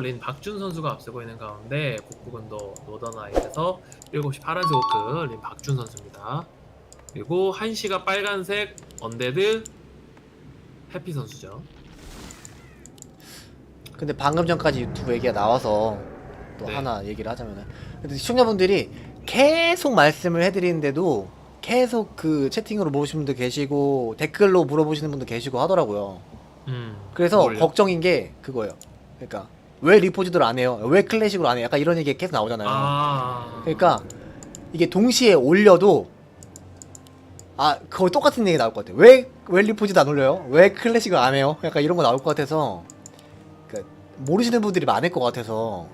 린 박준 선수가 앞서고 있는 가운데 국부근도 노더나잇에서 7시 파란색 오크 린 박준 선수입니다. 그리고 1시가 빨간색 언데드 해피 선수죠. 근데 방금 전까지 유튜브 얘기가 나와서 또 네. 하나 얘기를 하자면은 근데 시청자분들이 계속 말씀을 해드리는데도 계속 그 채팅으로 물어보시는 분도 계시고 댓글로 물어보시는 분도 계시고 하더라고요. 음. 그래서 뭘요? 걱정인 게 그거예요. 그러니까 왜 리포즈들 안 해요? 왜 클래식으로 안 해요? 약간 이런 얘기 계속 나오잖아요. 아. 그러니까 이게 동시에 올려도 아 거의 똑같은 얘기 나올 것 같아요. 왜, 왜 리포즈도 안 올려요? 왜 클래식을 안 해요? 약간 이런 거 나올 것 같아서 그러니까 모르시는 분들이 많을 것 같아서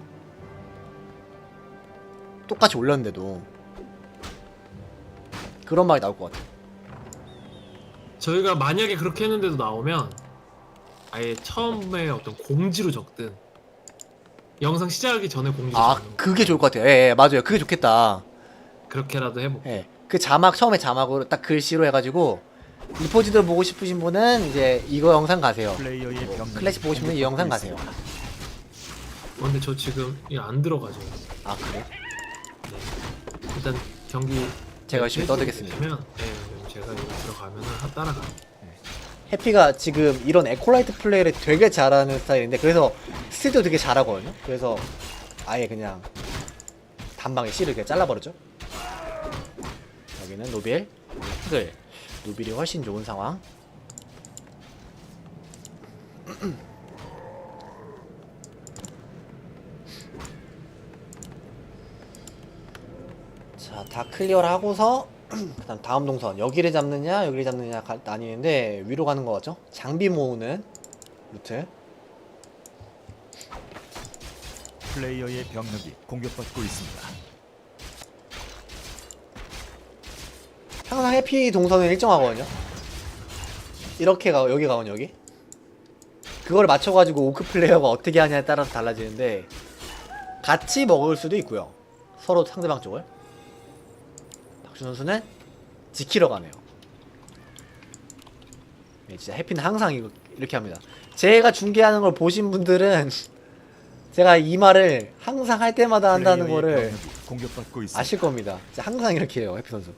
똑같이 올렸는데도 그런 말이 나올 것 같아요. 저희가 만약에 그렇게 했는데도 나오면 아예 처음에 어떤 공지로 적든 영상 시작하기 전에 공지로 아 그게 좋을 것 같아요. 예, 예 맞아요. 그게 좋겠다. 그렇게라도 해볼게요. 예. 그 자막 처음에 자막으로 딱 글씨로 해가지고 리포즈들 보고 싶으신 분은 이제 이거 영상 가세요. 플레이어의 병 클래식 보고 싶으면 이 영상 가세요. 어, 근데 저 지금 이거 안 들어가죠. 아 그래? 네. 일단 경기 제가 열심히 떠들겠습니다. 되면 네, 제가 여기 들어가면은 하- 따라가. 해피가 지금 이런 에콜라이트 플레이를 되게 잘하는 스타일인데 그래서 스틸도 되게 잘하거든요. 그래서 아예 그냥 단방에 C를 그냥 잘라버렸죠. 여기는 노빌, 흑을 노빌이 훨씬 좋은 상황. 자, 다 클리어를 하고서 그다음 다음 동선 여기를 잡느냐 여기를 잡느냐 가, 나뉘는데 위로 가는 거 같죠? 장비 모으는 루트. 플레이어의 병력이 공격받고 있습니다. 항상 해피 동선은 일정하거든요. 이렇게 가 여기 가면 여기. 그걸 맞춰가지고 오크 플레이어가 어떻게 하냐에 따라서 달라지는데 같이 먹을 수도 있고요. 서로 상대방 쪽을. 박준 선수는 지키러 가네요. 네, 진짜 해피는 항상 이거 이렇게 합니다. 제가 중계하는 걸 보신 분들은 제가 이 말을 항상 할 때마다 한다는 거를 공격받고 있습니다. 아실 겁니다. 진짜 항상 이렇게 해요, 해피 선수.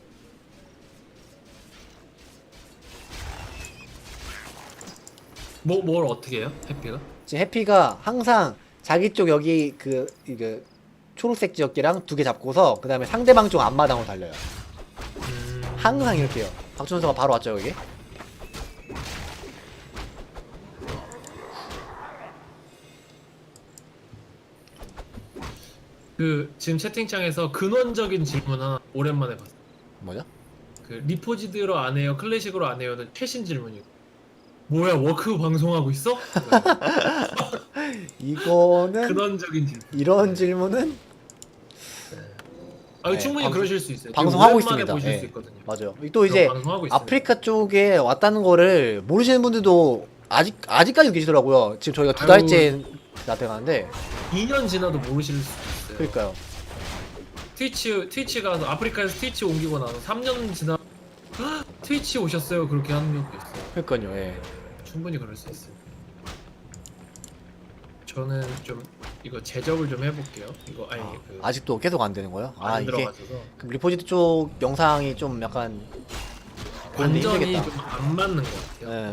뭐 뭘 어떻게 해요? 해피가? 지금 해피가 항상 자기 쪽 여기 그 이거 초록색 지역기랑 두 개 잡고서 그 다음에 상대방 쪽 앞마당으로 달려요. 음, 항상 이렇게 해요. 박준 선수가 바로 왔죠 여기. 그 지금 채팅창에서 근원적인 질문 하나 오랜만에 봤어요. 뭐죠? 그 리포지드로 안 해요, 클래식으로 안 해요는 최신 질문이고. 뭐야 워크 방송하고 있어? 이거는 근원적인 질문. 이런 질문은 아 네, 충분히 방송- 그러실 수 있어요. 방송하고 오랜만에 있습니다. 보실 예. 수 있거든요. 맞아요. 또 이제 방송하고 있어요. 아프리카 쪽에 왔다는 거를 모르시는 분들도 아직 아직까지 계시더라고요. 지금 저희가 두 아유. 달째 가는데 2년 지나도 모르실 수 있어요. 그러니까요. 트위치 트위치 가서 아프리카에서 트위치 옮기고 나서 3년 지나 헉, 트위치 오셨어요 그렇게 하는 적도 있어요. 그러니까요. 예. 충분히 그럴 수 있어요. 저는 좀 이거 제접을 좀 해볼게요. 이거 아니 아, 그 아직도 계속 안 되는 거예요? 안 아 이게 그럼 리포지트 쪽 영상이 좀 약간 보는데 완전히 힘들겠다. 좀 안 맞는 것 같아요. 예.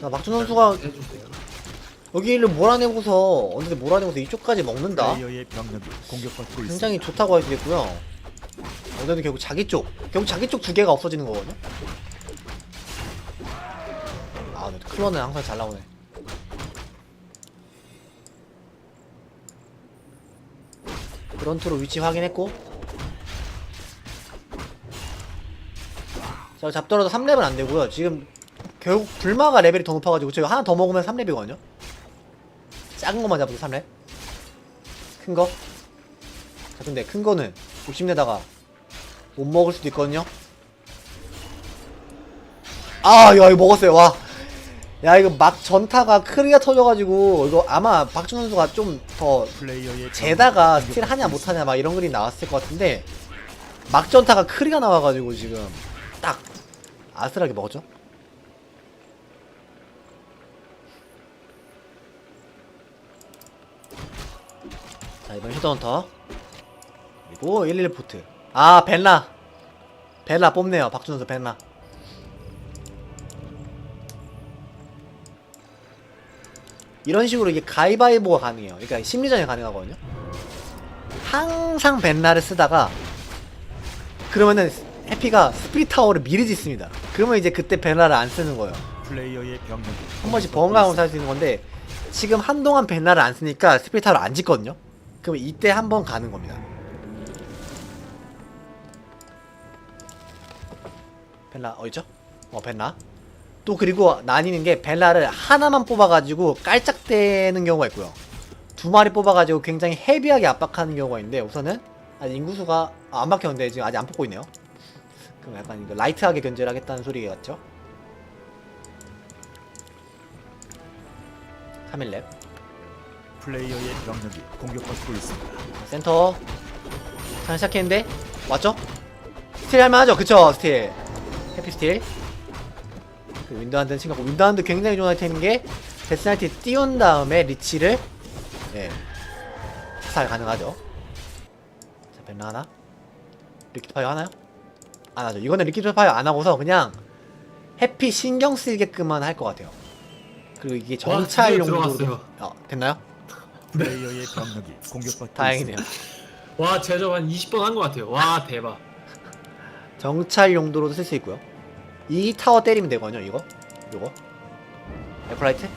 자, 박준 선수가 해주세요. 여기를 몰아내고서 어느새 몰아내고서 이쪽까지 먹는다. 플레이어의 병력이 공격받고 있습니다. 굉장히 좋다고 할 수 있겠고요. 어느새 결국 자기 쪽, 결국 자기 쪽 두 개가 없어지는 거거든요. 아, 근데 클론은 항상 잘 나오네. 프런트로 위치 확인했고. 자, 잡더라도 3렙은 안 되고요. 지금 결국 불마가 레벨이 더 높아가지고 저희 하나 더 먹으면 3렙이거든요. 작은 것만 잡아도 3렙. 큰 거. 자, 근데 큰 거는 욕심내다가 못 먹을 수도 있거든요. 아, 야, 이거 먹었어요. 와. 야 이거 막 전타가 크리가 터져가지고 이거 아마 박준 선수가 좀 더 재다가 스틸 하냐 못하냐 막 이런 글이 나왔을 것 같은데 막 전타가 크리가 나와가지고 지금 딱 아슬하게 먹었죠? 자 이번 슈더헌터. 그리고 11 포트. 아 벨라. 벨라 뽑네요. 박준 선수 벤라. 이런 식으로 이게 가위바위보가 가능해요 그러니까 심리전이 가능하거든요 항상 벤라를 쓰다가 그러면은 해피가 스피릿 타워를 미리 짓습니다 그러면 이제 그때 벤라를 안 쓰는 거예요 플레이어의 병력이 한 번씩 번갈아가면서 할수 있는 건데 지금 한동안 벤라를 안 쓰니까 스피타를 안 짓거든요. 그럼 이때 한 번 가는 겁니다. 벤라 어디죠? 어 벤라. 또 그리고 나뉘는 게 벤라를 하나만 뽑아가지고 깔짝대는 경우가 있고요. 두 마리 뽑아가지고 굉장히 헤비하게 압박하는 경우가 있는데 우선은 아직 인구수가 아, 안 박혔는데 지금 아직 안 뽑고 있네요. 그럼 약간 이거 라이트하게 견제를 하겠다는 소리 같죠? 3일랩 플레이어의 병력이 공격받고 있습니다. 센터 잘 시작했는데 왔죠? 스틸 할만하죠? 그쵸 스틸 해피 스틸 그 윈드한드는 챙겼고 윈드한드 굉장히 좋은 아이템인 게 데스나이트 띄운 다음에 리치를 예 사살 가능하죠 자 벤라 하나 리퀴드 파이어 하나요? 안 하죠 이거는 리퀴드 파이어 안 하고서 그냥 해피 신경 쓰이게끔만 할 것 같아요 그리고 이게 드디어 용도로. 어, 됐나요? 플레이어의 병력이 공격받고 다행이네요. 와 제접 한 20번 한 것 같아요. 와 대박. 정찰 용도로도 쓸 수 있고요. 이 타워 때리면 되거든요. 이거, 이거. 에콜라이트?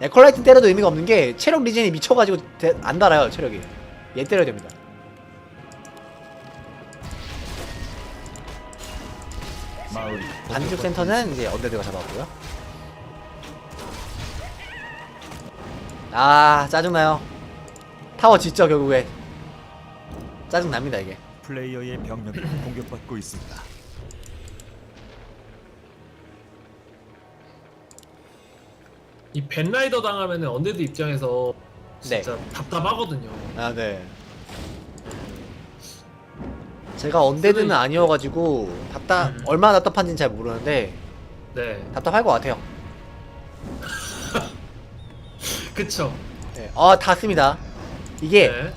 에콜라이트 때려도 의미가 없는 게 체력 리젠이 미쳐가지고 대- 안 달아요. 체력이. 얘 때려야 됩니다. 마을이 반죽 센터는 이제 언데드가 잡았고요. 아 짜증나요. 타워 짓죠 결국에. 짜증납니다 이게. 플레이어의 병력이 공격받고 있습니다. 이 벤라이더 당하면은 언데드 입장에서 진짜 답답하거든요. 아 네. 제가 언데드는. 아니어가지고 답답 음. 얼마나 답답한지는 잘 모르는데 네. 답답할 것 같아요. 그쵸. 네. 아 닿습니다. 이게 네.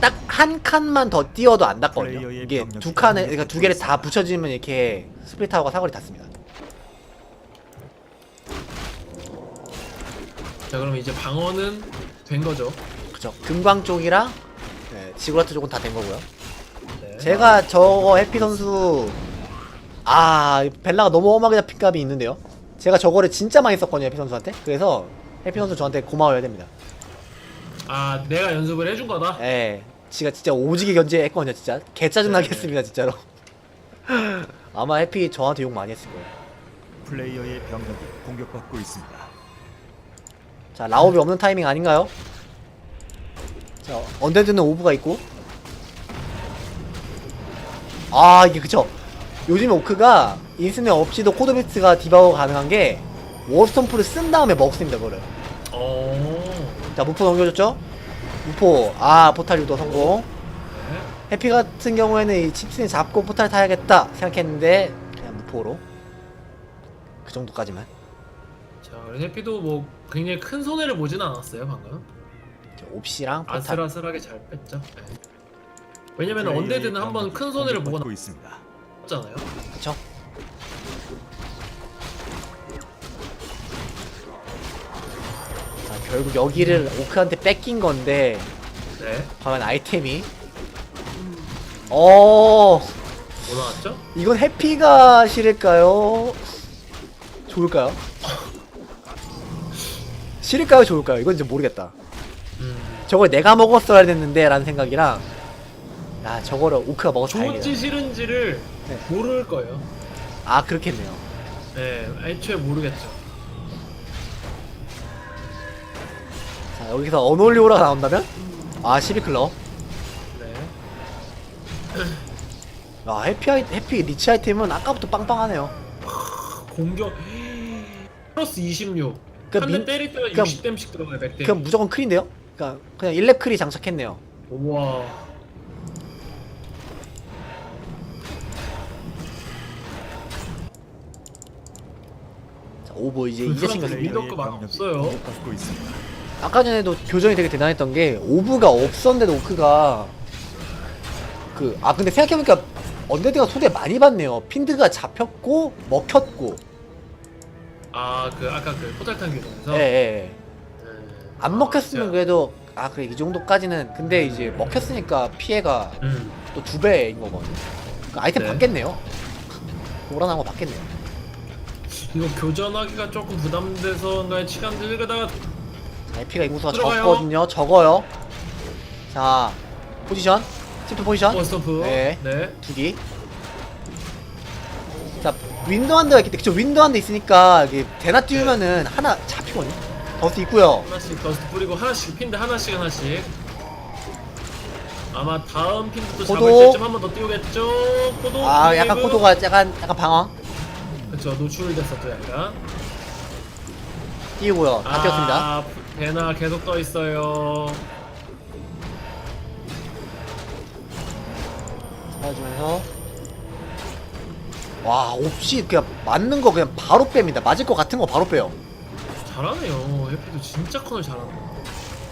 딱 한 칸만 더 띄워도 안 닿거든요. 플레이어의 이게 병력이 두 칸에 그러니까 두 개를 다. 붙여지면 이렇게 스플릿타워가 사거리 닿습니다. 자 그럼 이제 방어는 된 거죠. 그죠? 금광 쪽이랑 네, 지구라트 쪽은 다 된 거고요. 네. 제가 저거 해피 선수 아 벨라가 너무 험하게 잡힌 값이 있는데요. 제가 저거를 진짜 많이 썼거든요 해피 선수한테. 그래서 해피 선수 저한테 고마워야 됩니다. 아 내가 연습을 해준 거다. 예. 지가 진짜 오지게 견제했거든요 진짜. 개 짜증 나겠습니다 진짜로. 아마 해피 저한테 욕 많이 했을 거예요. 플레이어의 병력이 공격받고 있습니다. 자 라옵이 없는 타이밍 아닌가요? 자 언데드는 오브가 있고 아 이게 그쵸 요즘 오크가 인스네 없이도 코드비트가 디바우가 가능한 게 워스톰프를 쓴 다음에 먹습니다 그거를 어. 자 무포 넘겨줬죠? 무포 아 포탈 유도 성공 네. 해피 같은 경우에는 이 칩스니 잡고 포탈 타야겠다 생각했는데 그냥 무포로 그 정도까지만 자 해피도 뭐 굉장히 큰 손해를 보진 않았어요 방금. 옵시랑 포탈 아슬아슬하게 잘 뺐죠. 네. 왜냐면 플레이어의 언데드는 한번 병력이 큰 손해를 보고 있습니다. 나왔잖아요. 그쵸? 자, 결국 여기를 오크한테 뺏긴 건데 네. 과연 아이템이 어 뭐 나왔죠? 이건 해피가 싫을까요? 좋을까요? 싫을까요? 좋을까요? 이건 좀 모르겠다. 음. 저걸 내가 먹었어야 됐는데 라는 생각이랑 야 저거를 오크가 먹어서 다행이다. 좋은지 싫은지를 네. 모를 거예요. 아 그렇겠네요. 네, 애초에 모르겠죠. 자 여기서 어놀리오라가 나온다면? 아 12클럽 네. 야 해피 아이, 해피 리치 아이템은 아까부터 빵빵하네요. 공격 플러스 26. 그한대 민- 때릴 때가 그럼- 60댐씩 들어가요, 100댐. 그럼 무조건 클인데요? 그러니까 그냥 1렙 클이 장착했네요. 우와. 자 오버 이제 이제 안 병력이 없어요. 있습니다. 아까 전에도 교전이 되게 대단했던 게 오브가 없었는데도 오크가 그 아 근데 생각해보니까 언데드가 소대 많이 받네요 핀드가 잡혔고 먹혔고 아 그 아까 그 포탈탄 교전에서 예 예 음, 안 아, 먹혔으면 진짜. 그래도 아 그래 이 정도까지는 근데 이제 먹혔으니까 피해가 음. 또 두 배인 거거든요 그 아이템 네. 받겠네요 오라나한 거 받겠네요 이거 교전하기가 조금 부담돼서인가요? 시간 들다가 자, 에피가 인구수가 들어가요. 적거든요 적어요 자 포지션 시프트 포지션 워스터프 네. 네. 두기 윈도 한 대가 있기 때문에 그쵸 윈도 한 대 있으니까 이게 대나 띄우면은 하나 잡히거든요. 더스 있고요. 하나씩 더스트 뿌리고 하나씩 핀드 하나씩 하나씩. 아마 다음 핀드도. 잡을 때쯤 한 번 더 띄우겠죠? 포도 아 약간. 코도가 약간 약간 방황 그쵸 노출됐었죠 약간. 띄우고요. 다 띄웠습니다. 아 배나 계속 떠 있어요. 사라지면서 와 없이 그냥 맞는 거 그냥 바로 뺍니다. 맞을 것 같은 거 바로 빼요. 잘하네요. 해피도 진짜 커널 잘한다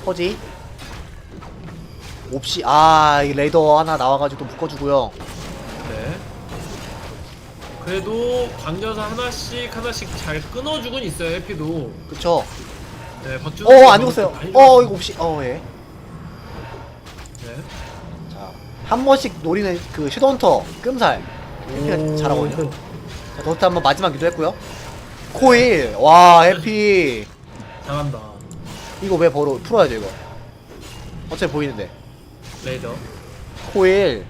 퍼지. 없이 아이 레이더 하나 나와가지고 또 묶어주고요. 네. 그래도 강전사 하나씩 하나씩 잘 끊어주곤 있어요 해피도. 그쵸? 네 박준 어안 죽었어요. 어 이거 없이 어예. 네. 자, 한 번씩 노리는 그 슈더헌터 끔살 해피가 오. 잘하거든요. 자, 더스트 한번 마지막 기도했고요. 코일. 와 해피. 잘한다. 이거 왜 벌어 풀어야죠 이거? 어차피 보이는데. 레이더 코일.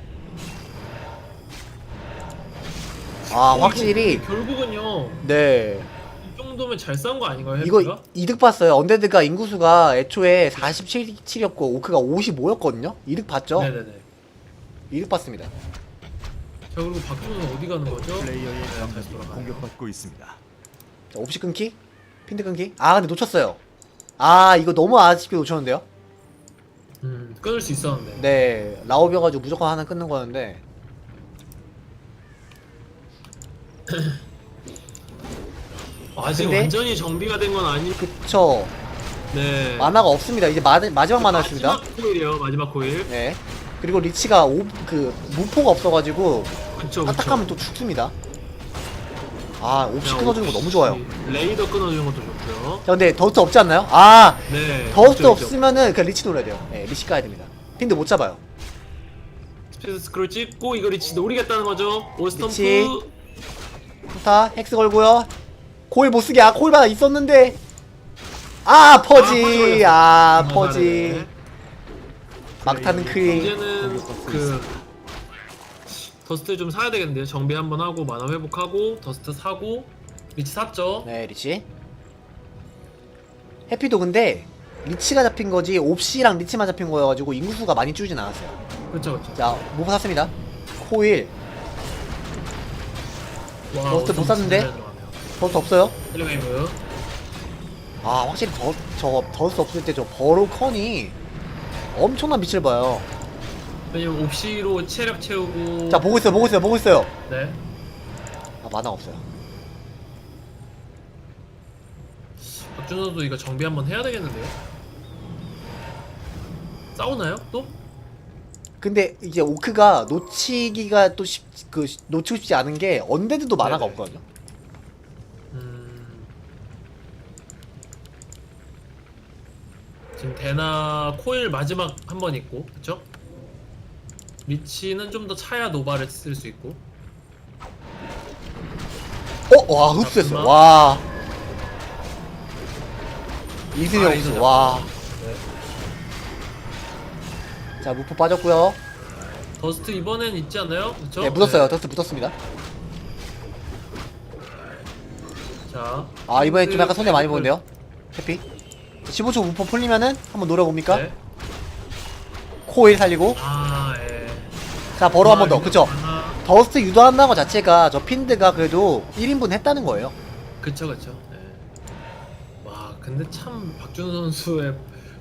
아 확실히 결국은요 네. 이 정도면 잘 싸운 거 아닌가요 이거 해피가? 이득 봤어요. 언데드가 인구수가 애초에 47이었고 오크가 55였거든요? 이득 봤죠? 네네네. 이득 봤습니다 자 그리고 박준호는 어디 가는 거죠? 플레이어의 돌아가요. 공격받고 있습니다. 자, 옵시 끊기? 핀드 끊기? 아 근데 놓쳤어요. 아 이거 너무 아쉽게 놓쳤는데요? 음 끊을 수 있었는데. 네 라오비여가지고 무조건 하나 끊는 거였는데. 아직 근데- 완전히 정비가 된 건 아니 그쵸. 네. 만화가 없습니다. 이제 마, 마지막 만화였습니다. 마지막 코일이에요 마지막 코일. 네 그리고 리치가 오, 그 무포가 없어가지고 그쵸 그쵸. 딱딱하면 또 죽습니다. 아 옵시 끊어주는 거 너무 좋아요. 레이더 끊어주는 것도 좋고요. 자 근데 더스트 없지 않나요? 아 네 더스트 있죠, 있죠. 없으면은 그냥 리치 노려야 돼요. 네 리치 까야 됩니다. 핀드 못 잡아요. 스피드 스크롤 찍고 이거 리치 노리겠다는 거죠? 올스톰프. 좋다 헥스 걸고요. 코일 못쓰게 아 코일 하나 있었는데. 아 퍼지. 아 아, 퍼지. 잘해. 막타는 크리 이제는 그. 더스트 좀 사야 되겠는데요. 정비 한번 하고 만화 회복하고 더스트 사고 리치 샀죠? 네 리치. 해피도 근데 리치가 잡힌 거지 옵시랑 리치만 잡힌 거여가지고 인구수가 많이 줄진 않았어요. 그쵸 그쵸. 자 무브 샀습니다. 코일. 와, 더스트 못 샀는데? 더스트 없어요? 헬리웨이브. 아 확실히 더, 저 더스트 없을 때 저 버로 컨이 엄청난 빛을 봐요. 왜냐면 옵시로 체력 채우고. 자 보고 있어요 보고 있어요 보고 있어요. 네. 아 만화 없어요. 박준 선수 이거 정비 한번 해야 되겠는데요? 싸우나요 또? 근데 이제 오크가 놓치기가 또 쉽, 그 놓치고 싶지 않은 게 언데드도 만화가 네네. 없거든요 지금 대나 코일 마지막 한 번 있고 그쵸? 리치는 좀 더 차야 노바를 쓸 수 있고 어? 와 흡수했어요 잠깐만. 와 이승이 아, 흡수 이승 와 네. 자 무포 빠졌고요 더스트 이번엔 있지 않나요? 그쵸? 네 묻었어요 네. 더스트 묻었습니다 자아 이번엔 좀 약간 손해 많이 그- 보는데요 해피 15초 무포 풀리면은 한번 노려봅니까? 네. 코일 살리고 아 예. 자 버로 한 번 더 그쵸? 하나. 더스트 유도한다는 것 자체가 저 핀드가 그래도 1인분 했다는 거예요 그쵸 그쵸 네. 와 근데 참 박준호 선수의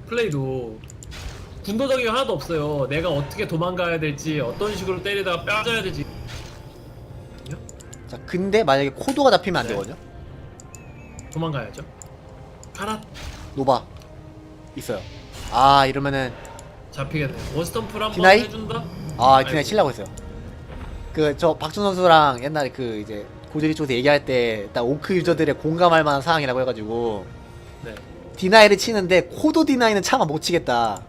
플레이도 군도적이 하나도 없어요 내가 어떻게 도망가야 될지 어떤 식으로 때리다가 빠져야 될지 자 근데 만약에 코도가 잡히면 안 네. 되거든요 도망가야죠 가라 노바 있어요. 아 이러면은 잡히겠네. 원스턴풀 한번 디나이? 해준다. 아 디나이 아이고. 치려고 했어요. 그 저 박준 선수랑 옛날에 그 이제 고드리 쪽에서 얘기할 때 딱 오크 유저들의 공감할 만한 상황이라고 해가지고 네. 디나이를 치는데 코도 디나이는 차마 못 치겠다.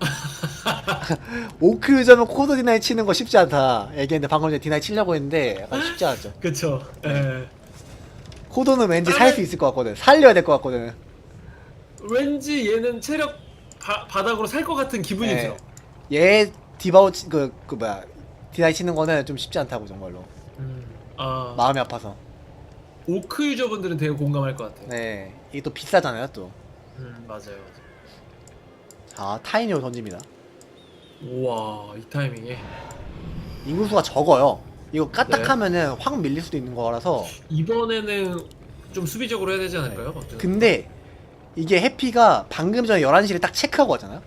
오크 유저면 코도 디나이 치는 거 쉽지 않다. 얘기했는데 방금 전에 디나이 치려고 했는데 약간 쉽지 않았죠. 그쵸. 예. 코도는 왠지 살 수 있을 것 같거든. 살려야 될 것 같거든. 왠지 얘는 체력 바, 바닥으로 살 것 같은 기분이 네. 들어. 얘 디바우 치, 그, 그 뭐야 디나이 치는 거는 좀 쉽지 않다고 정말로 음. 아 마음이 아파서. 오크 유저분들은 되게 공감할 것 같아요. 네 이게 또 비싸잖아요 또. 음 맞아요. 자 타이니로 던집니다. 우와 이 타이밍에 인구수가 적어요. 이거 네. 까딱하면은 확 밀릴 수도 있는 거라서. 이번에는 좀 수비적으로 해야 되지 않을까요? 박준호? 근데 이게 해피가 방금 전에 11시를 딱 체크하고 왔잖아요.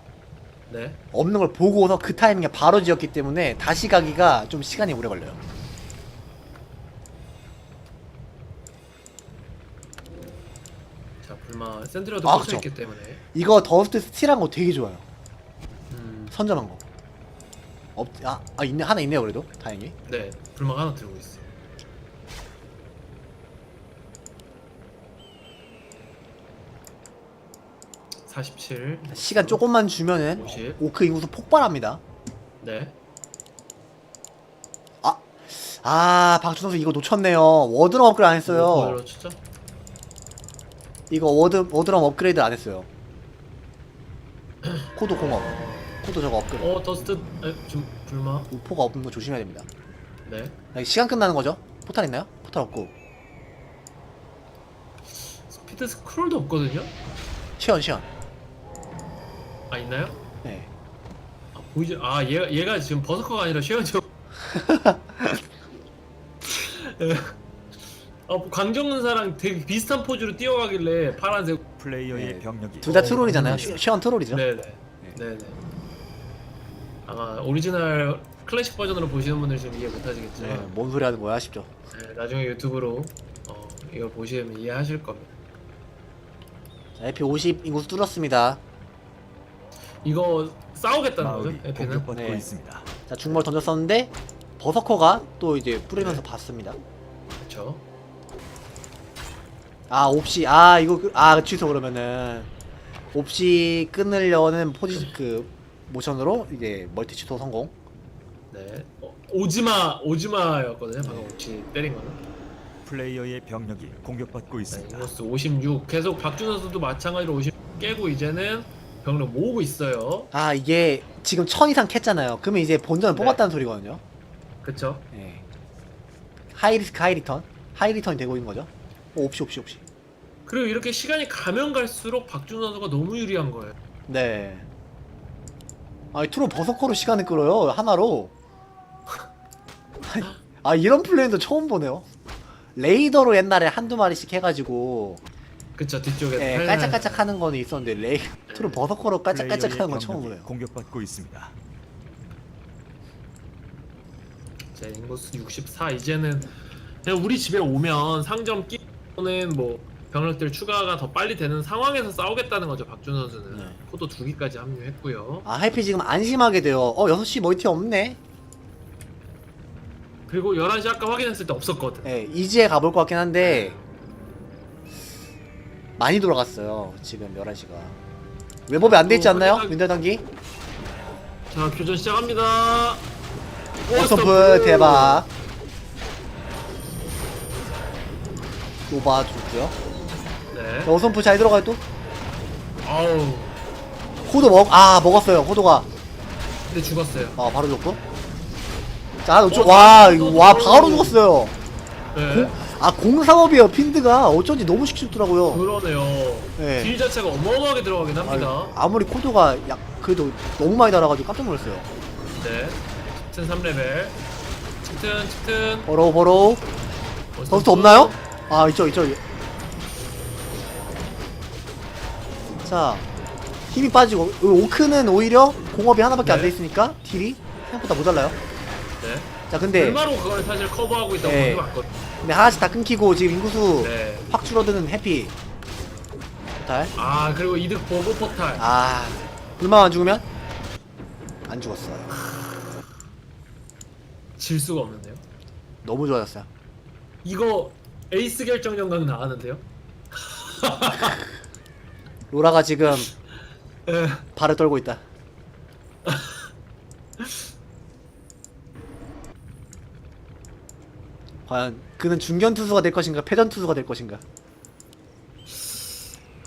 네. 없는 걸 보고서 그 타이밍에 바로 지었기 때문에 다시 가기가 좀 시간이 오래 걸려요. 자 불마 센트리어도 아, 꽂혀 그쵸. 있기 때문에. 이거 더스트 스틸한 거 되게 좋아요. 음. 선점한 거. 없, 아, 아 있네 하나 있네요 그래도 다행히. 네. 불마가 하나 들고 있어. 사십칠. 시간 조금만 주면은 50. 오크 인구수 폭발합니다. 네. 아 박준 선수 이거 놓쳤네요. 워드럼 업그레이드 안 했어요. 추죠? 이거 워드 워드럼 업그레이드 안 했어요. 코드 공업. 코드 저거 업그레이드. 어 더스트 에, 좀 불마. 우포가 없는 거 조심해야 됩니다. 네. 나 시간 끝나는 거죠? 포탈 있나요? 포탈 없고. 스피드 스크롤도 없거든요. 시연 시연. 아 있나요? 네. 아 보이지? 아 얘가 얘가 지금 버서커가 아니라 쉐어죠. 예. 아 강정은사랑 되게 비슷한 포즈로 뛰어가길래 파란색. 플레이어의 네. 병력이 둘다 어, 트롤이잖아요. 음. 시- 시연 트롤이죠. 네네. 네네. 아마 오리지널 클래식 버전으로 보시는 분들 지금 이해 네, 못하시겠지만 뭔 소리 하는 거야 싶죠. 네, 나중에 유튜브로 어, 이걸 보시면 이해하실 겁니다. 자, AP 50 인구수 뚫었습니다. 이거 싸우겠다는 거죠? 마을이 에피는? 공격받고 네. 있습니다. 자, 중벌 던졌었는데 버서커가 또 이제 뿌리면서 봤습니다. 그렇죠. 아, 옵시. 아, 이거 그- 아, 취소 그러면은 옵시 끊으려는 포지 그 모션으로 이제 멀티 취소 성공. 네. 어, 오지마 오지마였거든요. 방금 혹시 때린 거는. 플레이어의 병력이 공격받고 네, 있습니다. 인구수 56. 계속 박준 선수도 마찬가지로 50 깨고 이제는 병력 모으고 있어요. 아, 이게 지금 1000 이상 캤잖아요. 그러면 이제 본전을 네. 뽑았다는 소리거든요. 그쵸? 예. 하이 리스크 하이 리턴. 하이 리턴이 되고 있는 거죠. 오, 옵시 옵시 옵시. 그리고 이렇게 시간이 가면 갈수록 박준 선수가 너무 유리한 거예요. 네. 아, 트로 버서커로 시간을 끌어요. 하나로. 아, 이런 플레이도 처음 보네요. 레이더로 옛날에 한두 마리씩 해가지고 그쵸 뒤쪽에 예, 팔- 깔짝깔짝 하는 거는 있었는데 레이 트로 버서커로 깔짝깔짝 플레이어의 하는 건 처음 보네요. 공격받고 있습니다. 제 인구수 64 이제는 그냥 우리 집에 오면 상점 끼는 뭐 병력들 추가가 더 빨리 되는 상황에서 싸우겠다는 거죠 박준 선수는 네. 코도 두 기까지 합류했고요 아, 해피 지금 안심하게 돼요. 어, 6시 멀티 없네. 그리고 11시 아까 확인했을 때 없었거든 예, 이지에 가볼 것 같긴 한데 많이 돌아갔어요. 지금 11시가. 웹업이 안 돼 있지 또 않나요? 확인하- 윈터 단기? 자 교전 시작합니다 오스톱 대박. 노바주고요. 네 어선프 잘 들어가요 또? 아우 호도 먹, 아 먹었어요 호도가 근데 죽었어요 아 바로 죽고 자 어, 와 이거 와. 바로 죽었어요 네 공, 아 공상업이에요 핀드가. 어쩐지 너무 쉽게 죽더라고요. 그러네요. 네. 딜 자체가 어마어마하게 들어가긴 합니다. 아유, 아무리 코드가 약 그래도 너무 많이 달아가지고 깜짝 놀랐어요. 네. 칩튼 3레벨. 칩튼 칩튼. 버로우 버로우. 더스트 없나요? 아 있죠 있죠. 자 힘이 빠지고 이 오크는 오히려 공업이 하나밖에 안 네. 돼 있으니까 딜이 생각보다 모자라요. 네. 자 근데 얼마로 그걸 사실 커버하고 있다고 네. 보는 거 같거든요 근데 하나씩 다 끊기고 지금 인구수 네 확 줄어드는 해피 포탈. 아 그리고 이득 보고 포탈. 아, 불만 안 죽으면 안 죽었어요. 질 수가 없는데요. 너무 좋아졌어요. 이거 에이스 결정 영광 나왔는데요. 로라가 지금 에, 발을 떨고 있다. 과연 그는 중견 투수가 될 것인가 패전 투수가 될 것인가?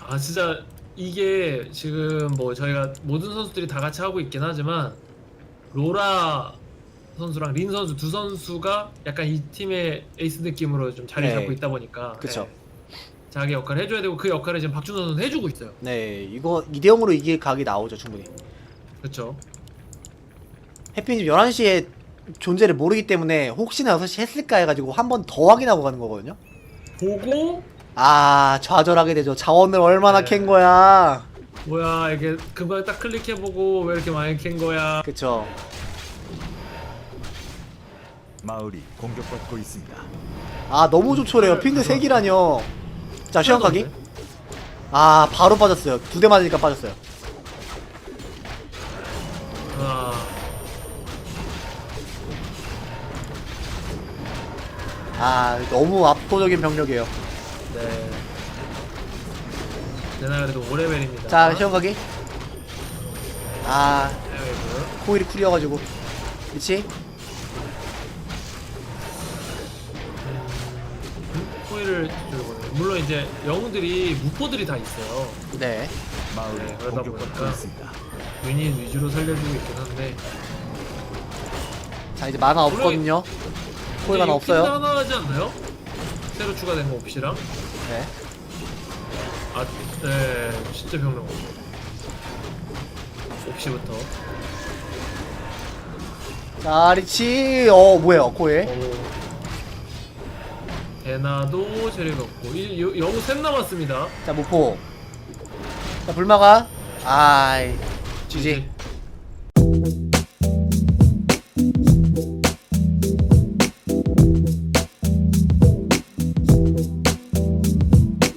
아 진짜 이게 지금 뭐 저희가 모든 선수들이 다 같이 하고 있긴 하지만 로라 선수랑 린 선수 두 선수가 약간 이 팀의 에이스 느낌으로 좀 자리 네. 잡고 있다 보니까 그쵸. 예, 자기 역할을 해줘야 되고 그 역할을 지금 박준 선수는 해주고 있어요. 네, 이거 2대 0으로 이길 각이 나오죠 충분히. 그렇죠. 해피님 11시에 존재를 모르기 때문에 혹시나 6시 했을까 해가지고 한 번 더 확인하고 가는 거거든요. 보고 아 좌절하게 되죠. 자원을 얼마나 네. 캔 거야. 뭐야 이게 금방 딱 클릭해보고 왜 이렇게 많이 캔 거야. 그쵸. 마을이 공격받고 있습니다. 아 너무 조촐해요. 핑크 3기라뇨. 자 시험 가기. 아 바로 빠졌어요. 두 대 맞으니까 빠졌어요. 아 너무 압도적인 병력이에요. 네. 내나 그래도 5레벨입니다. 자 시험 가기. 아 웨이브. 코일이 쿨이어가지고. 그치? 코일을 들고 물론 이제 영웅들이 무포들이 다 있어요. 네. 마을이 네, 그러다 공격받고 보니까. 있습니다. 유닛 위주로 살려주고 있긴 한데 자 이제 만화 없거든요. 코일 만화 이게 옵시랑 없어요. 하나 하지 않나요? 새로 추가된 거 옵시랑? 네. 아, 네, 진짜 병력 없어. 옵시부터. 자 리치. 어 뭐예요 코일? 오. 대나도 체력 없고 이 여- 영웅 셋 남았습니다. 자 모포. 자 불마가. 아이. GG.